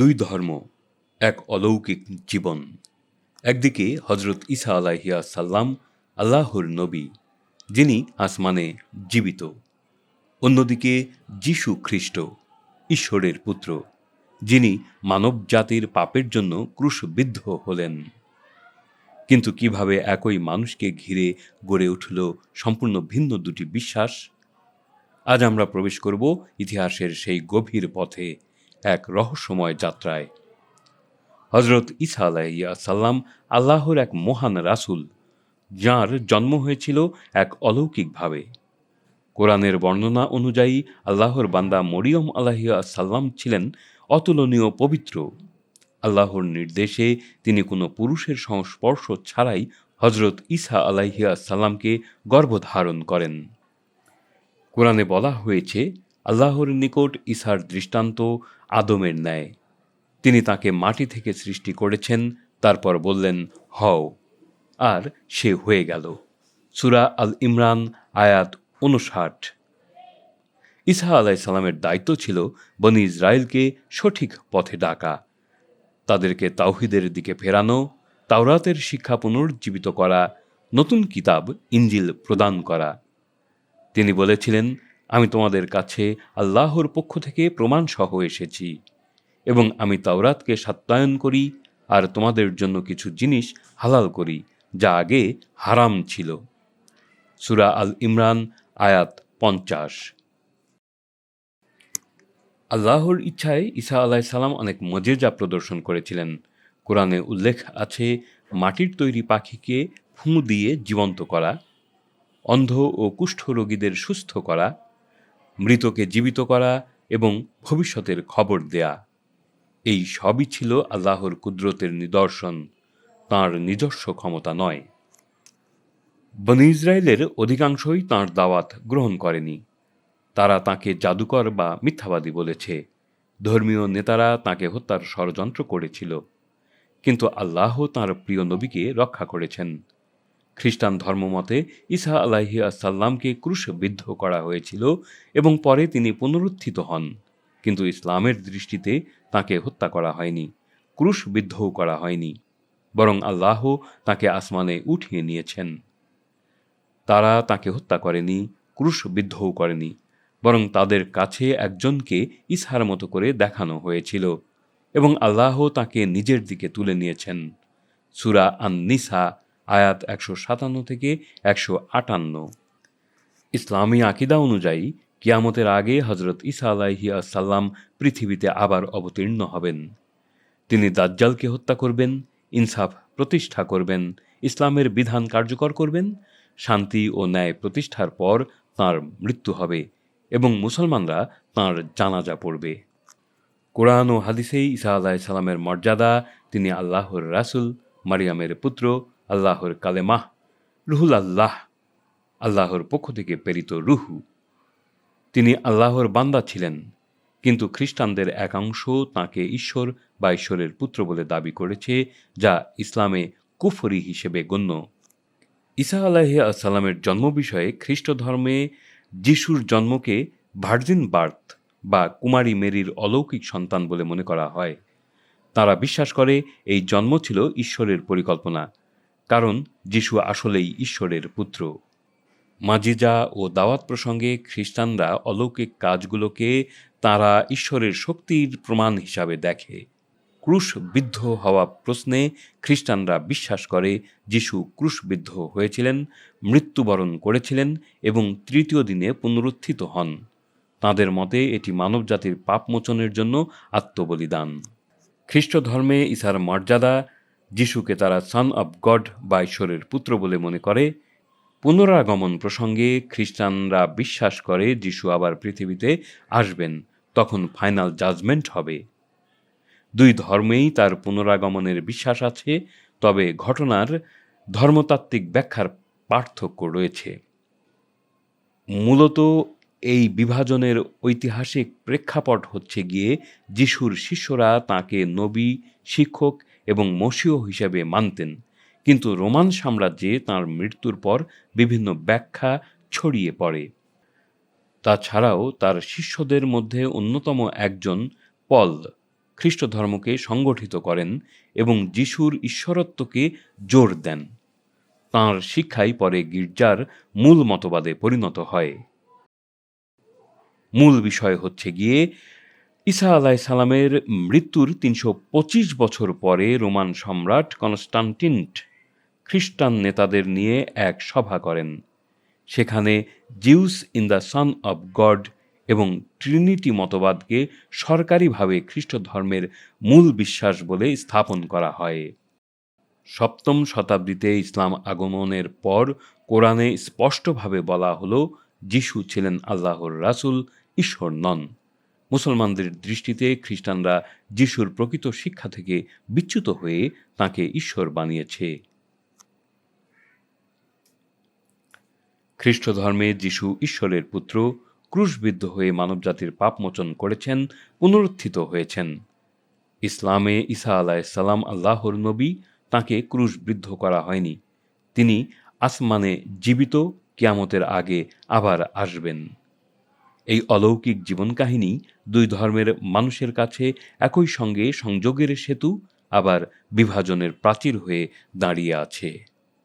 দুই ধর্ম, এক অলৌকিক জীবন। একদিকে হজরত ঈসা আলাহিয়া সাল্লাম আল্লাহর নবী, যিনি আসমানে জীবিত। অন্যদিকে যিশু খ্রিস্ট, ঈশ্বরের পুত্র, যিনি মানব জাতির পাপের জন্য ক্রুশবিদ্ধ হলেন। কিন্তু কীভাবে একই মানুষকে ঘিরে গড়ে উঠল সম্পূর্ণ ভিন্ন দুটি বিশ্বাস? আজ আমরা প্রবেশ করব ইতিহাসের সেই গভীর পথে। এক রহস্যময় যাত্রায়। হজরত ইসা আলাইয়া সাল্লাম আল্লাহর এক মহান রাসূল, যাঁর জন্ম হয়েছিল এক অলৌকিকভাবে। কোরআনের বর্ণনা অনুযায়ী আল্লাহর বান্দা মরিয়ম আলাহিয়া সাল্লাম ছিলেন অতুলনীয় পবিত্র। আল্লাহর নির্দেশে তিনি কোনো পুরুষের সংস্পর্শ ছাড়াই হজরত ঈসা আলাইহিয়া সাল্লামকে গর্ভধারণ করেন। কোরআনে বলা হয়েছে আল্লাহর নিকট ঈসার দৃষ্টান্ত আদমের ন্যায়। তিনি তাকে মাটি থেকে সৃষ্টি করেছেন, তারপর বললেন, হও। আর সে হয়ে গেল। সুরা আল ইমরান, আয়াত উনষাট ইসা আলাইসাল্লামের দায়িত্ব ছিল বনি ইসরায়েলকে সঠিক পথে ডাকা। তাদেরকে তাওহিদের দিকে ফেরানো, তাওরাতের শিক্ষা পুনর্জীবিত করা, নতুন কিতাব, ইঞ্জিল প্রদান করা। তিনি বলেছিলেন আমি তোমাদের কাছে আল্লাহর পক্ষ থেকে প্রমাণসহ এসেছি এবং আমি তাওরাতকে সত্যায়ন করি আর তোমাদের জন্য কিছু জিনিস হালাল করি, যা আগে হারাম ছিল। সুরা আল ইমরান, আয়াত পঞ্চাশ। আল্লাহর ইচ্ছায় ঈসা আলাহ সালাম অনেক মজেজা প্রদর্শন করেছিলেন। কোরআনে উল্লেখ আছে, মাটির তৈরি পাখিকে ফুঁ দিয়ে জীবন্ত করা, অন্ধ ও কুষ্ঠ রোগীদের সুস্থ করা মৃতকে জীবিত করা এবং ভবিষ্যতের খবর দেয়া। এই সবই ছিল আল্লাহর কুদরতের নিদর্শন, তাঁর নিজস্ব ক্ষমতা নয়। বনি ইসরায়েলের অধিকাংশই তাঁর দাওয়াত গ্রহণ করেনি। তারা তাকে জাদুকর বা মিথ্যাবাদী বলেছে। ধর্মীয় নেতারা তাকে হত্যার ষড়যন্ত্র করেছিল। কিন্তু আল্লাহ তাঁর প্রিয় নবীকে রক্ষা করেছেন। খ্রিস্টান ধর্মমতে ঈসা আলাহি আসাল্লামকে ক্রুশবিদ্ধ করা হয়েছিল এবং পরে তিনি পুনরুত্থিত হন। কিন্তু ইসলামের দৃষ্টিতে তাকে হত্যা করা হয়নি, ক্রুশবিদ্ধও করা হয়নি, বরং আল্লাহ তাকে আসমানে উঠিয়ে নিয়েছেন। তারা তাকে হত্যা করেনি, ক্রুশবিদ্ধও করেনি, বরং তাদের কাছে একজনকে ইসহার মতো করে দেখানো হয়েছিল এবং আল্লাহ তাকে নিজের দিকে তুলে নিয়েছেন। সুরা আন নিসা আয়াত একশো সাতান্ন থেকে একশো আটান্ন। ইসলামী আকিদা অনুযায়ী, কিয়ামতের আগে হজরত ইসা আলাহি আসাল্লাম পৃথিবীতে আবার অবতীর্ণ হবেন। তিনি দাজ্জালকে হত্যা করবেন, ইনসাফ প্রতিষ্ঠা করবেন, ইসলামের বিধান কার্যকর করবেন, শান্তি ও ন্যায় প্রতিষ্ঠার পর তাঁর মৃত্যু হবে এবং মুসলমানরা তাঁর জানাজা পড়বে। কোরআন ও হাদিসেই ইসা আলাহ সালামের মর্যাদা, তিনি আল্লাহর রাসুল, মারিয়ামের পুত্র আল্লাহর কালেমাহ রুহুল আল্লাহ, আল্লাহর পক্ষ থেকে প্রেরিত রুহু। তিনি আল্লাহর বান্দা ছিলেন, কিন্তু খ্রিস্টানদের একাংশ তাকে ঈশ্বর বা ঈশ্বরের পুত্র বলে দাবি করেছে, যা ইসলামে কুফরি হিসেবে গণ্য। ঈসা আলাহি আসাল্লামের জন্ম বিষয়ে খ্রিস্ট ধর্মে যিশুর জন্মকে ভার্জিন বার্থ বা কুমারী মেরির অলৌকিক সন্তান বলে মনে করা হয়। তারা বিশ্বাস করে, এই জন্ম ছিল ঈশ্বরের পরিকল্পনা কারণ যিশু আসলেই ঈশ্বরের পুত্র। মাজিজা ও দাওয়াত প্রসঙ্গে খ্রিস্টানরা অলৌকিক কাজগুলোকে তারা ঈশ্বরের শক্তির প্রমাণ হিসাবে দেখে। ক্রুশবিদ্ধ হওয়া প্রশ্নে খ্রিস্টানরা বিশ্বাস করে যিশু ক্রুশবিদ্ধ হয়েছিলেন, মৃত্যুবরণ করেছিলেন এবং তৃতীয় দিনে পুনরুত্থিত হন। তাদের মতে এটি মানবজাতির পাপমোচনের জন্য আত্মবলিদান। খ্রিস্ট ধর্মে ইসার মর্যাদা যিশুকে তারা সান অব গড বা ঈশ্বরের পুত্র বলে মনে করে। পুনরাগমন প্রসঙ্গে খ্রিস্টানরা বিশ্বাস করে যিশু আবার পৃথিবীতে আসবেন, তখন ফাইনাল জাজমেন্ট হবে। দুই ধর্মেই তার পুনরাগমনের বিশ্বাস আছে, তবে ঘটনার ধর্মতাত্ত্বিক ব্যাখ্যার পার্থক্য রয়েছে। মূলত এই বিভাজনের ঐতিহাসিক প্রেক্ষাপট হচ্ছে গিয়ে যিশুর শিষ্যরা তাকে নবী, শিক্ষক এবং মসীয় হিসেবে মানতেন, কিন্তু রোমান সাম্রাজ্যে তাঁর মৃত্যুর পর বিভিন্ন ব্যাখ্যা ছড়িয়ে পড়ে। তাছাড়াও তার শিষ্যদের মধ্যে অন্যতম একজন পল খ্রিস্ট ধর্মকে সংগঠিত করেন এবং যিশুর ঈশ্বরত্বকে জোর দেন। তাঁর শিক্ষাই পরে গির্জার মূল মতবাদে পরিণত হয়। মূল বিষয় হচ্ছে গিয়ে ঈসা আলাহ সালামের মৃত্যুর তিনশো পঁচিশ বছর পরে রোমান সম্রাট কনস্টান্টিন্ট খ্রিস্টান নেতাদের নিয়ে এক সভা করেন। সেখানে Jesus in the son of God এবং ট্রিনিটি মতবাদকে সরকারিভাবে খ্রিস্ট ধর্মের মূল বিশ্বাস বলে স্থাপন করা হয়। সপ্তম শতাব্দীতে ইসলাম আগমনের পর কোরআনে স্পষ্টভাবে বলা হলো, যিশু ছিলেন আল্লাহর রাসুল, ঈশ্বর নন। মুসলমানদের দৃষ্টিতে খ্রিস্টানরা যিশুর প্রকৃত শিক্ষা থেকে বিচ্যুত হয়ে তাকে ঈশ্বর বানিয়েছে। খ্রিস্ট ধর্মে যিশু ঈশ্বরের পুত্র, ক্রুশবিদ্ধ হয়ে মানবজাতির পাপ মোচন করেছেন, পুনরুত্থিত হয়েছেন। ইসলামে ঈসা আলাইসাল্লাম আল্লাহর নবী তাকে ক্রুশবিদ্ধ করা হয়নি। তিনি আসমানে জীবিত, কিয়ামতের আগে আবার আসবেন। এই অলৌকিক জীবন কাহিনী দুই ধর্মের মানুষের কাছে একই সঙ্গে সংযোগের সেতু, আবার বিভাজনের প্রাচীর হয়ে দাঁড়িয়ে আছে।